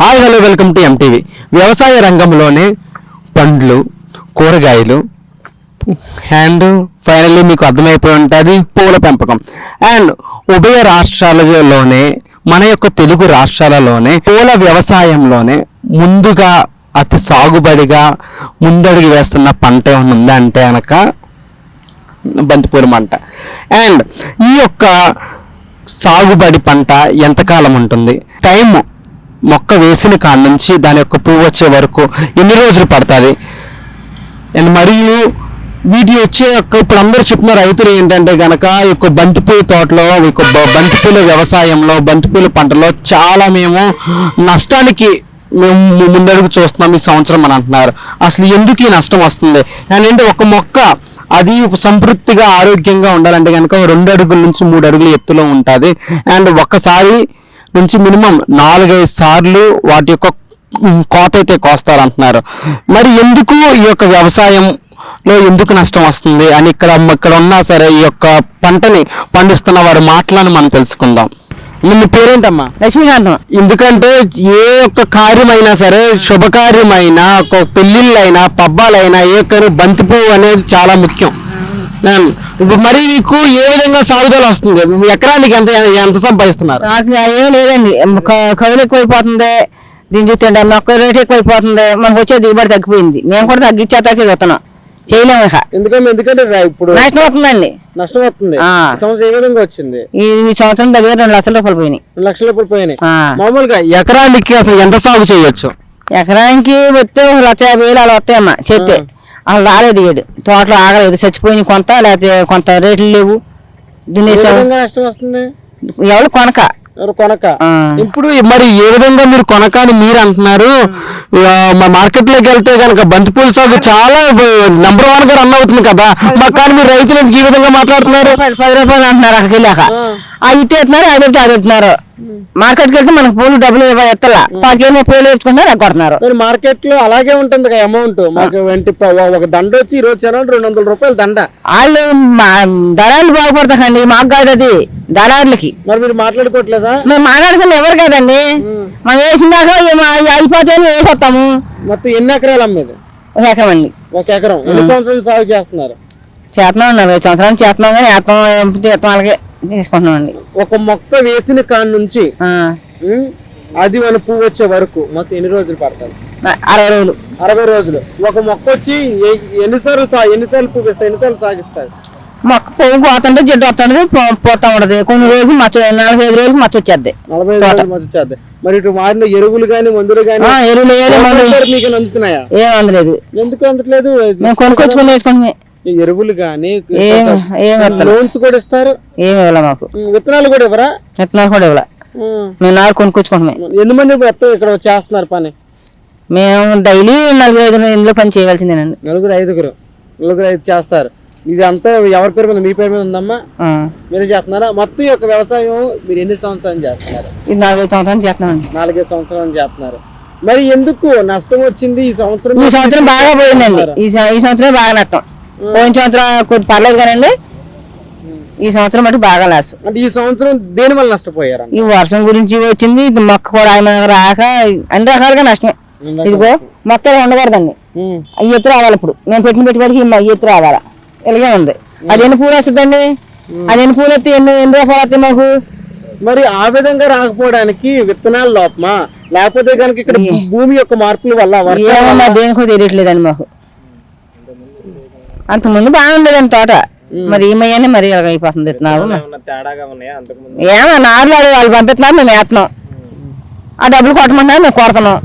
Hi hello welcome to MTV వ్యవసాయ రంగంలోనే పండ్లు కూరగాయలు అండ్ ఫైనల్లీ మీకు అర్థమైపోయి ఉంటుంది పూల పెంపకం. అండ్ ఉభయ రాష్ట్రాలలోనే మన యొక్క తెలుగు రాష్ట్రాలలోనే పూల వ్యవసాయంలోనే ముందుగా అతి సాగుబడిగా ముందడుగు వేస్తున్న పంట ఏమైనా ఉందా అంటే కనుక బంతిపూల పంట అండ్ ఈ యొక్క సాగుబడి పంట ఎంతకాలం ఉంటుంది? టైము మొక్క వేసిన కాడ నుంచి దాని యొక్క పువ్వు వచ్చే వరకు ఎన్ని రోజులు పడుతుంది? అండ్ మరియు వీటి వచ్చే యొక్క ఇప్పుడు అందరూ చెప్పిన రైతులు ఏంటంటే గనక ఈ యొక్క బంతిపూల తోటలో ఈ యొక్క బంతిపూల వ్యవసాయంలో బంతిపూల పంటలో చాలా మేము నష్టానికి మేము ముందడుగు చూస్తున్నాం ఈ సంవత్సరం అని అంటున్నారు. అసలు ఎందుకు ఈ నష్టం వస్తుంది? అండ్ ఏంటి ఒక మొక్క అది సంతృప్తిగా ఆరోగ్యంగా ఉండాలంటే కనుక రెండు అడుగుల నుంచి మూడు అడుగుల ఎత్తులో ఉంటుంది. అండ్ ఒక్కసారి నుంచి మినిమం నాలుగైదు సార్లు వాటి యొక్క కోత అయితే కోస్తారు అంటున్నారు మరి ఎందుకు ఈ యొక్క వ్యవసాయంలో ఎందుకు నష్టం వస్తుంది? అని ఇక్కడ ఇక్కడ ఉన్నా సరే ఈ యొక్క పంటని పండిస్తున్న వారి మాటలను మనం తెలుసుకుందాం. మీ పేరేంటమ్మా? లక్ష్మీకాంతం. ఎందుకంటే ఏ ఒక్క కార్యమైనా సరే శుభకార్యమైనా ఒక పెళ్ళిళ్ళైనా పబ్బాలైనా ఏ బంతి పువ్వు అనేది చాలా ముఖ్యం. మరి మీకు ఏ విధంగా సాగుదల వస్తుంది? ఎకరానికి ఎంత ఎంత సంపాదిస్తున్నారు? నాకు ఏం లేదండి. కవులు ఎక్కువైపోతుంది. దీన్ని చూస్తుంటే మొక్క రేటు ఎక్కువైపోతుంది. మనకు వచ్చే దిగుబడి తగ్గిపోయింది. మేము కూడా తగ్గించేతాకే చూస్తున్నాం చేయలేము ఇక. ఎందుకంటే ఎందుకంటే ఇప్పుడు నష్టం అవుతుందండి నష్టం. ఈ సంవత్సరం ఏ విధంగా వచ్చింది? ఈ సంవత్సరం దగ్గర రెండు లక్షల రూపాయలు పోయినాయి. రెండు లక్షల రూపాయలు పోయినాయి. మామూలుగా ఎకరానికి అసలు ఎంత సాగు చేయొచ్చు? ఎకరానికి వస్తే ఒక లక్ష యాభై వేలు అలా వస్తాయమ్మా చెప్తే అలా రాలేదు ఏడు. తోటలో ఆగలేదు. చచ్చిపోయినాయి కొంత లేకపోతే కొంత రేట్లు లేవు. నష్టం వస్తుంది? ఎవరు కొనక. కొనక. ఇప్పుడు మరి ఏ విధంగా మీరు కొనక అని మీరు అంటున్నారు? మా మార్కెట్లోకి వెళ్తే కనుక బంతిపూల సాగు చాలా నెంబర్ వన్గా రన్ అవుతుంది కదా? మరి కానీ మీరు రైతులకు ఈ విధంగా మాట్లాడుతున్నారు? పది రూపాయలు అంటున్నారు అక్కడికి వెళ్ళాక. అది ఇచ్చేస్తున్నారు అది ఇస్తున్నారు మార్కెట్కి వెళ్తే మనకు పూలు డబ్బులు ఎత్తలా. పాతికేమో ముప్పై వేలు అది కొడుతున్నారు. మరి మార్కెట్లో అలాగే ఉంటుంది కదా అమౌంట్ మాకు ఒక దండ వచ్చి ఈ రోజు రెండు వందల రూపాయలు దండ. వాళ్ళు మా దళారులు బాగుపడతాకండి మాకు కాదు అది దళారులకి. మరి మీరు మాట్లాడుకోవట్లేదా? మేము మాట్లాడుకుని ఎవరు కదండి? మనం అయిపోతే వేసి వస్తాము మొత్తం ఎన్ని ఎకరాలు అమ్మేది? ఒక ఎకరం అండి. ఒక ఎకరం. ఎన్ని సంవత్సరాలు సాగు చేస్తున్నారు? చేస్తున్నాం నలభై సంవత్సరాలు చేస్తున్నాం కానీ వేస్తాం తీర్థం వాళ్ళకి తీసుకుంటున్నాం అండి ఒక మొక్క వేసిన కాడి నుంచి అది మన పువ్వు వచ్చే వరకు మొత్తం ఎన్ని రోజులు పడతాయి అరవై రోజులు. అరవై రోజులు. ఒక మొక్క వచ్చి ఎన్నిసార్లు ఎన్నిసార్లు పువ్వు ఇస్తాయి ఎన్నిసార్లు సాగిస్తారు? మొక్క పువ్వు పోతుంటే జిడ్డు వస్తుంటది పోతా ఉంటది. కొన్ని రోజులు మచ్చ నలభై ఐదు రోజులు మచ్చ వచ్చేద్ది నలభై ఐదు రోజులు మధ్య చేద్దాం మరి ఇటు మారిన ఎరువులు గాని మందులు గాని ఎరువులు మీకు అందుతున్నాయా? ఏం అందలేదు. ఎందుకు అందట్లేదు? మేము కొనుక్కొచ్చుకొని వేసుకుంటామే ఈ ఎరువులు ఇవ్వలేదు లోన్స్ కూడా ఇస్తారు? ఏం ఇవ్వలే మాకు. విత్తనాలు కూడా ఇవ్వరా? విత్తనాలు కూడా ఇవ్వలే. ఉమ్, మేము నారు కొనుక్కొచ్చుకుంటామే ఎన్ని మంది మొత్తం ఇక్కడ చేస్తున్నారు పని? మేము డైలీ నలభై ఐదు ఇందులో పని చేయవలసిందేనండి. నలుగురు ఐదుగురు. నలుగురు ఐదు చేస్తారు. ఇది అంతా ఎవరి పేరు మీద మీ పేరు మీద ఉందమ్మా. మీరు చేస్తున్నారా? మొత్తం యొక్క వ్యవసాయం మీరు ఎన్ని సంవత్సరాలు చేస్తున్నారు? ఇది నాలుగైదు సంవత్సరాలు చేస్తున్నామండి. నాలుగైదు సంవత్సరాలు చేస్తున్నారు. మరి ఎందుకు నష్టం వచ్చింది ఈ సంవత్సరం? ఈ సంవత్సరం బాగా పోయిందండి. ఈ సంవత్సరం బాగా నష్టం. పోయిన సంవత్సరం కొద్ది పర్లేదు కానండి. ఈ సంవత్సరం మటు బాగా లాస్ అంటే ఈ సంవత్సరం దేని వల్ల నష్టపోయారు? ఈ వర్షం గురించి వచ్చింది ఇది మొక్క కూడా ఆయన రాక అన్ని రకాలుగా నష్టమే. ఇదిగో మొక్క ఉండకూడదండి. ఈ ఎత్తు రావాలి ఇప్పుడు. మేము పెట్టిన పెట్టుబడికి ఈ ఎత్తు రావాలా? ఇలాగే ఉంది. అది ఎన్ని పూలు వస్తుందండి? అది ఎన్ని పూలు వస్తాయి ఎన్ని ఎన్ని రూపాయలు వస్తాయి మాకు? మరి ఆ విధంగా రాకపోవడానికి విత్తనాల లోపమా? లేకపోతే కనుక ఇక్కడ భూమి యొక్క మార్పుల వల్ల దేనికో తెలియట్లేదండి మాకు. అంత ముందు బాగుండేదండి తోట. మరి ఏమయ్యానే మరి ఇలాగ అయిపోతుంది విత్తనాలు ఏమో నారులు వాళ్ళు వాళ్ళు పంపిస్తున్నారు మేము వేస్తున్నాం. ఆ డబ్బులు కొట్టమంటున్నారు మేము కొడుతున్నాం.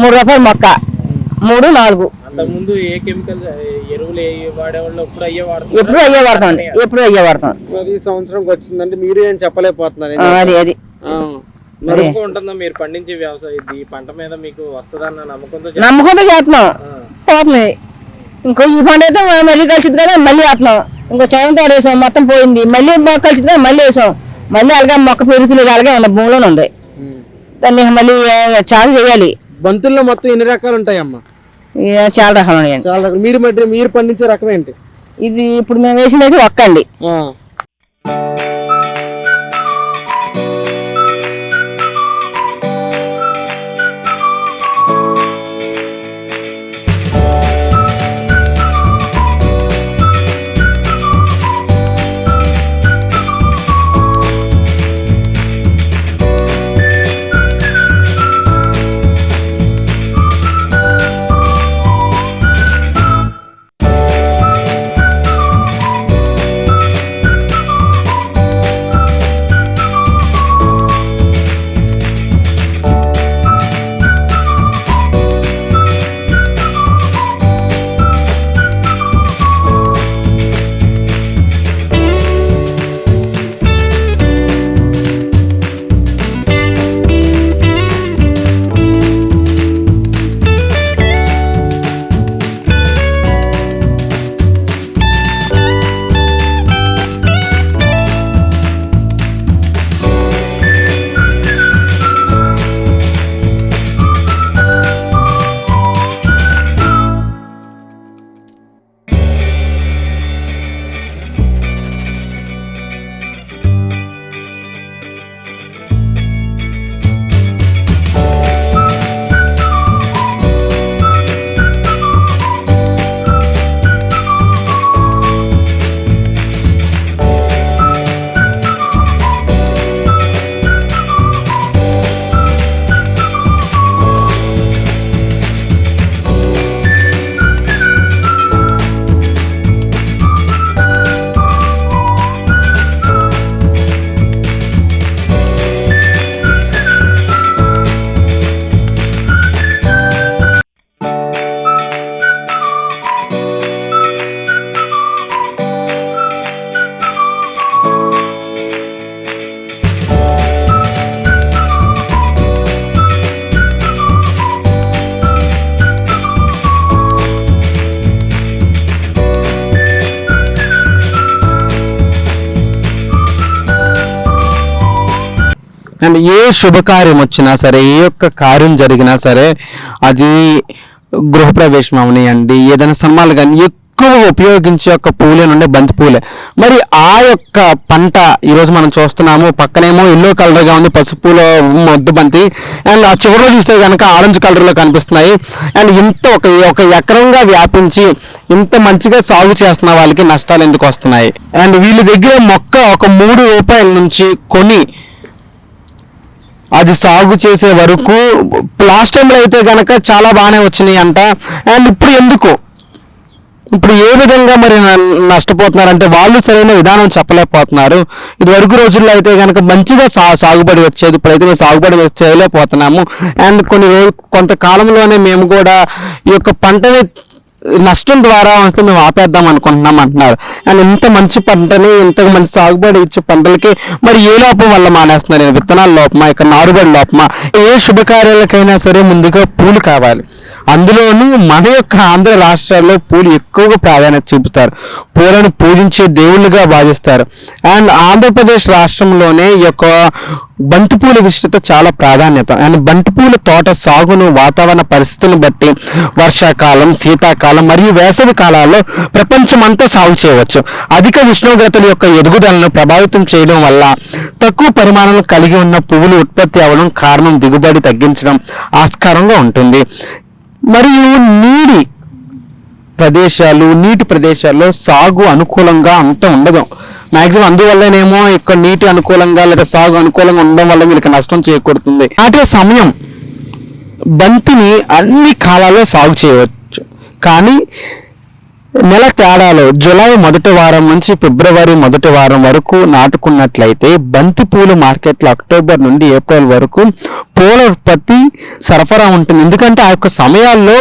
మూడు రూపాయలు మొక్క. మూడు నాలుగు. అంతకుముందు ఏ కెమికల్ ఎరువులు ఇప్పుడు అయ్యే వాడుతున్నారు? ఎప్పుడు అయ్యే పడతాం ఎప్పుడు అయ్యే పడతాం మరి ఈ సంవత్సరంకి వచ్చిందంటే మీరు ఏం చెప్పలేకపోతున్నారు అది అది. నమ్మకం ఉంటుందా? మీరు పండించే వ్యవసాయం ఈ పంట మీద మీకు వస్తుందన్న నమ్మకంతో నమ్మకంతో చేస్తున్నాం. పోతుంది ఇంకో ఈ పంట అయితే మళ్ళీ కలిసిద్ది కదా మళ్ళీ వేస్తున్నాం ఇంకో చెవం తోట వేసాం మొత్తం పోయింది. మళ్ళీ మొక్క కలిసిద్ది కదా మళ్ళీ వేసాం. మళ్ళీ అలాగే మొక్క పెరుగుతుంది అలాగే ఉన్న భూమిలోనే ఉంది. దాన్ని మళ్ళీ చాలా చేయాలి. బంతుల్లో మొత్తం ఎన్ని రకాలు ఉంటాయమ్మా? చాలా రకాలు ఉన్నాయండి చాలా రకాలు. మీరు మీరు పండించే రకం ఏంటి? ఇది ఇప్పుడు మేము వేసినది ఒక్కండి ఆ. అండ్ ఏ శుభకార్యం వచ్చినా సరే ఏ యొక్క కార్యం జరిగినా సరే అది గృహప్రవేశం అవనియండి ఏదైనా సమ్మాలు కానీ ఎక్కువ ఉపయోగించే ఒక పూలే నుండి బంతి పూలే. మరి ఆ యొక్క పంట ఈరోజు మనం చూస్తున్నాము పక్కనేమో ఎల్లో కలర్గా ఉంది పసుపు పూల మొద్దు బంతి అండ్ ఆ చివరిలో చూస్తే కనుక ఆరెంజ్ కలర్లో కనిపిస్తున్నాయి. అండ్ ఇంత ఒక ఒక ఎకరంగా వ్యాపించి ఇంత మంచిగా సాగు చేస్తున్న వాళ్ళకి నష్టాలు ఎందుకు వస్తున్నాయి? అండ్ వీళ్ళ దగ్గర మొక్క ఒక మూడు రూపాయల నుంచి కొని అది సాగు చేసే వరకు లాస్ట్ టైంలో అయితే కనుక చాలా బాగానే వచ్చినాయి అంట. అండ్ ఇప్పుడు ఎందుకు? ఇప్పుడు ఏ విధంగా మరి నష్టపోతున్నారు అంటే వాళ్ళు సరైన విధానం చెప్పలేకపోతున్నారు. ఇదివరకు రోజుల్లో అయితే కనుక మంచిగా సా సాగుబడి వచ్చేది ఇప్పుడైతే మేము సాగుబడి చేయలేకపోతున్నాము అండ్ కొన్ని రోజు కొంతకాలంలోనే మేము కూడా ఈ యొక్క పంటని నష్టం ద్వారా వస్తే మేము ఆపేద్దాం అనుకుంటున్నాం అంటున్నారు. అండ్ ఇంత మంచి పంటని ఇంత మంచి సాగుబడి ఇచ్చే పంటలకి మరి ఏ లోపం వల్ల మానేస్తున్నారు? విత్తనాల లోపమా ఇక్కడ నారుబడి లోపమా? ఏ శుభకార్యాలకైనా సరే ముందుగా పూలు కావాలి. అందులోనూ మన యొక్క ఆంధ్ర రాష్ట్రాల్లో పూలు ఎక్కువగా ప్రాధాన్యత చూపుతారు. పూలను పూజించే దేవుళ్ళుగా భావిస్తారు. అండ్ ఆంధ్రప్రదేశ్ రాష్ట్రంలోనే ఈ యొక్క బంతిపూల విశిష్టత చాలా ప్రాధాన్యత. అండ్ బంతిపూల తోట సాగును వాతావరణ పరిస్థితులను బట్టి వర్షాకాలం శీతాకాలం మరియు వేసవి కాలాల్లో ప్రపంచమంతా సాగు చేయవచ్చు. అధిక ఉష్ణోగ్రతల యొక్క ఎదుగుదలను ప్రభావితం చేయడం వల్ల తక్కువ పరిమాణం కలిగి ఉన్న పువ్వులు ఉత్పత్తి అవ్వడం కారణం దిగుబడి తగ్గించడం ఆస్కారంగా ఉంటుంది. మరియు నీడి ప్రదేశాలు నీటి ప్రదేశాల్లో సాగు అనుకూలంగా అంత ఉండదు. మాక్సిమం అందువల్లనేమో ఇక్కడ నీటి అనుకూలంగా లేదా సాగు అనుకూలంగా ఉండడం వల్ల వీళ్ళకి నష్టం చేకూరుతుంది. నాటే సమయం బంతిని అన్ని కాలాల్లో సాగు చేయవచ్చు. కానీ నెల తేడాలో జూలై మొదటి వారం నుంచి ఫిబ్రవరి మొదటి వారం వరకు నాటుకున్నట్లయితే బంతి పూలు మార్కెట్లో అక్టోబర్ నుండి ఏప్రిల్ వరకు పూల ఉత్పత్తి సరఫరా ఉంటుంది. ఎందుకంటే ఆ యొక్క సమయాల్లో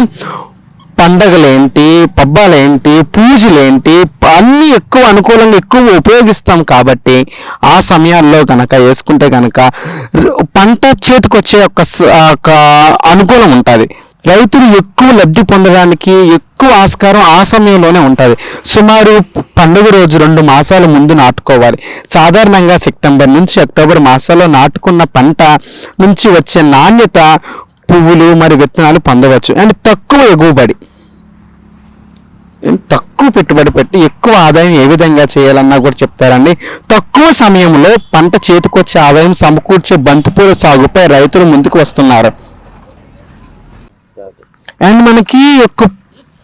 పండగలేంటి పబ్బాలేంటి పూజలేంటి అన్నీ ఎక్కువ అనుకూలంగా ఎక్కువ ఉపయోగిస్తాం కాబట్టి ఆ సమయాల్లో కనుక వేసుకుంటే కనుక పంట చేతికొచ్చే ఒక ఒక అనుకూలం ఉంటుంది. రైతులు ఎక్కువ లబ్ధి పొందడానికి ఎక్కువ ఆస్కారం ఆ సమయంలోనే ఉంటుంది. సుమారు పండుగ రోజు రెండు మాసాల ముందు నాటుకోవాలి. సాధారణంగా సెప్టెంబర్ నుంచి అక్టోబర్ మాసాల్లో నాటుకున్న పంట నుంచి వచ్చే నాణ్యత పువ్వులు మరి విత్తనాలు పొందవచ్చు. అండ్ తక్కువ ఎగువబడి తక్కువ పెట్టుబడి పెట్టి ఎక్కువ ఆదాయం ఏ విధంగా చేయాలన్నా కూడా చెప్తారండి. తక్కువ సమయంలో పంట చేతికొచ్చే ఆదాయం సమకూర్చే బంతిపూల సాగుపై రైతులు ముందుకు వస్తున్నారు. అండ్ మనకి యొక్క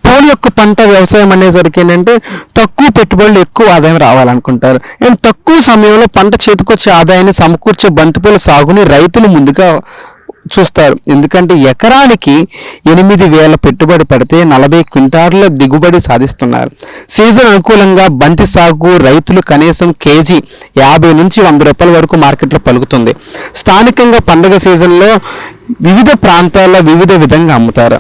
పూల యొక్క పంట వ్యవసాయం అనేసరికి ఏంటంటే తక్కువ పెట్టుబడులు ఎక్కువ ఆదాయం రావాలనుకుంటారు. అండ్ తక్కువ సమయంలో పంట చేతికొచ్చే ఆదాయాన్ని సమకూర్చే బంతిపూల సాగుని రైతులు ముందుగా చూస్తారు. ఎందుకంటే ఎకరానికి ఎనిమిది వేల పెట్టుబడి పెడితే నలభై క్వింటార్ల దిగుబడి సాధిస్తున్నారు. సీజన్ అనుకూలంగా బంతి సాగు రైతులు కనీసం కేజీ యాభై నుంచి వంద రూపాయల వరకు మార్కెట్లో పలుకుతుంది. స్థానికంగా పండుగ సీజన్లో వివిధ ప్రాంతాల్లో వివిధ విధంగా అమ్ముతారు.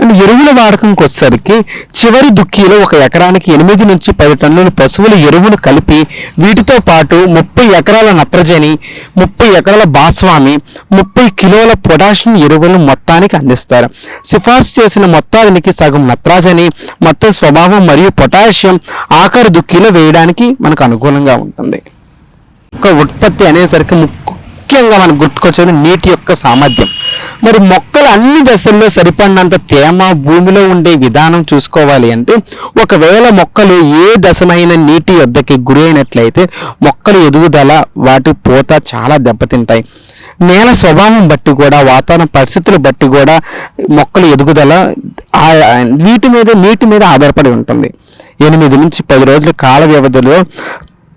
అండ్ ఎరువుల వాడకంకి వచ్చేసరికి చివరి దుక్కీలో ఒక ఎకరానికి ఎనిమిది నుంచి పది టన్నుల పశువుల ఎరువును కలిపి వీటితో పాటు ముప్పై ఎకరాల నత్రజని ముప్పై ఎకరాల భాస్వామి ముప్పై కిలోల పొటాషియం ఎరువులను మొత్తానికి అందిస్తారు. సిఫార్సు చేసిన మొత్తానికి సగం నత్రజని మొత్తం స్వభావం మరియు పొటాషియం ఆఖరి దుక్కీలో వేయడానికి మనకు అనుకూలంగా ఉంటుంది. ఒక ఉత్పత్తి అనేసరికి ముక్కు ముఖ్యంగా మనకు గుర్తుకొచ్చేది నీటి యొక్క సామర్థ్యం. మరి మొక్కలు అన్ని దశల్లో సరిపడినంత తేమ భూమిలో ఉండే విధానం చూసుకోవాలి అంటే ఒకవేళ మొక్కలు ఏ దశమైన నీటి యొద్దకి గురైనట్లయితే మొక్కలు ఎదుగుదల వాటి పూత చాలా దెబ్బతింటాయి. నేల స్వభావం బట్టి కూడా వాతావరణ పరిస్థితులు బట్టి కూడా మొక్కల ఎదుగుదల వీటి మీద నీటి మీద ఆధారపడి ఉంటుంది. ఎనిమిది నుంచి పది రోజుల కాల వ్యవధిలో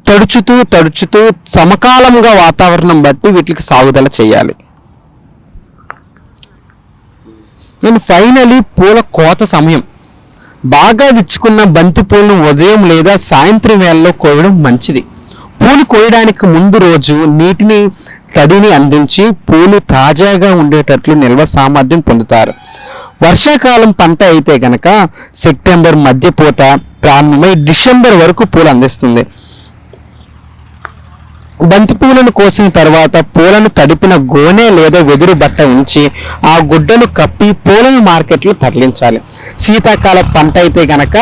తడుచుతూ తడుచుతూ సమకాలంగా వాతావరణం బట్టి వీటికి సాగుదల చేయాలి. నేను ఫైనలీ పూల కోత సమయం. బాగా విచ్చుకున్న బంతి పూలను ఉదయం లేదా సాయంత్రం వేళలో కోయడం మంచిది. పూలు కోయడానికి ముందు రోజు నీటిని తడిని అందించి పూలు తాజాగా ఉండేటట్లు నిల్వ సామర్థ్యం పొందుతారు. వర్షాకాలం పంట అయితే గనక సెప్టెంబర్ మధ్య పూత ప్రారంభమై డిసెంబర్ వరకు పూలు అందిస్తుంది. బంతిపూలను కోసిన తర్వాత పూలను తడిపిన గోనె లేదా వెదురు బట్ట ఉంచి ఆ గుడ్డను కప్పి పూలను మార్కెట్లో తరలించాలి. శీతాకాల పంట అయితే గనక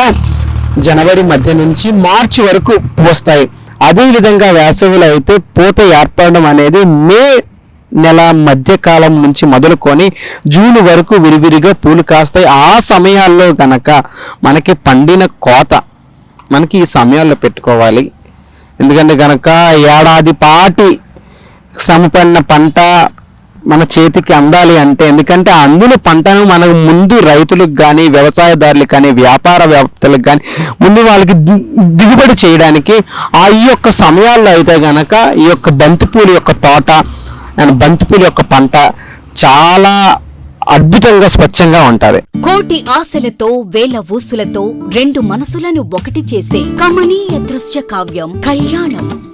జనవరి మధ్య నుంచి మార్చి వరకు పూస్తాయి. అదేవిధంగా వేసవిలో అయితే పూత ఏర్పడడం అనేది మే నెల మధ్యకాలం నుంచి మొదలుకొని జూన్ వరకు విరివిరిగా పూలు కాస్తాయి. ఆ సమయాల్లో గనక మనకి పండిన కోత మనకి ఈ సమయాల్లో పెట్టుకోవాలి. ఎందుకంటే కనుక ఏడాది పాటి శ్రమపడిన పంట మన చేతికి అందాలి అంటే ఎందుకంటే అందులో అందిన పంటను మనకు ముందు రైతులకు కానీ వ్యవసాయదారులకు కానీ వ్యాపార వ్యాప్తులకు కానీ ముందు వాళ్ళకి ది- దిగుబడి చేయడానికి ఆ ఈ యొక్క సమయాల్లో అయితే గనక ఈ యొక్క బంతిపూల యొక్క తోట అండ్ బంతిపూల యొక్క పంట చాలా అద్భుతంగా స్వచ్ఛంగా ఉంటది. కోటి ఆశలతో వేల ఊసులతో రెండు మనసులను ఒకటి చేసే కమనీయ దృశ్య కావ్యం కళ్యాణం.